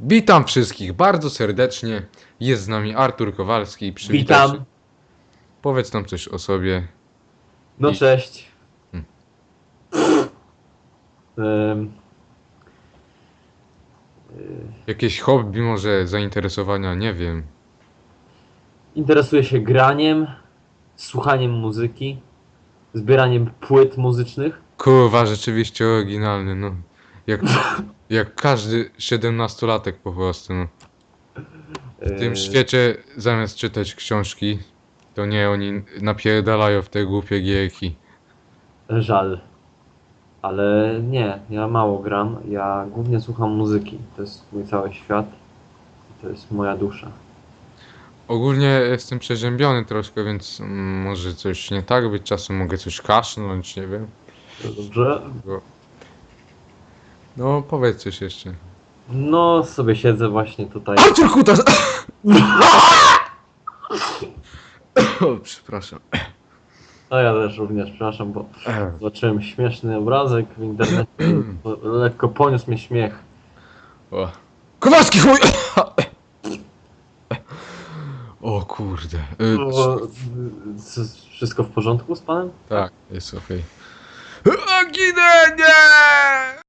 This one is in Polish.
Witam wszystkich bardzo serdecznie. Jest z nami Artur Kowalski. Przywitaj Witam. się. Powiedz nam coś o sobie. No I- cześć. Ym, Jakieś hobby, może zainteresowania, nie wiem. interesuję się graniem, słuchaniem muzyki, zbieraniem płyt muzycznych. Kurwa, rzeczywiście oryginalny, no. Jak, jak każdy 17-latek po prostu, no. W tym Yy, świecie zamiast czytać książki, to nie oni napierdalają w te głupie gierki. Żal. Ale nie, ja mało gram. Ja głównie słucham muzyki. To jest mój cały świat. To jest moja dusza. Ogólnie jestem przeziębiony troszkę, więc mm, może coś nie tak być, czasem mogę coś kasznąć, nie wiem. To Dobrze? Bo... No, powiedz coś jeszcze. No, sobie siedzę właśnie tutaj. Artur Kutas! o, przepraszam. No ja też również, przepraszam, bo zobaczyłem śmieszny obrazek w internecie. Lekko poniósł mnie śmiech. O. Kowalski chuj! O kurde. Y, O, c- Wszystko w porządku z panem? tak, jest okej. Okay. Ginę, nie!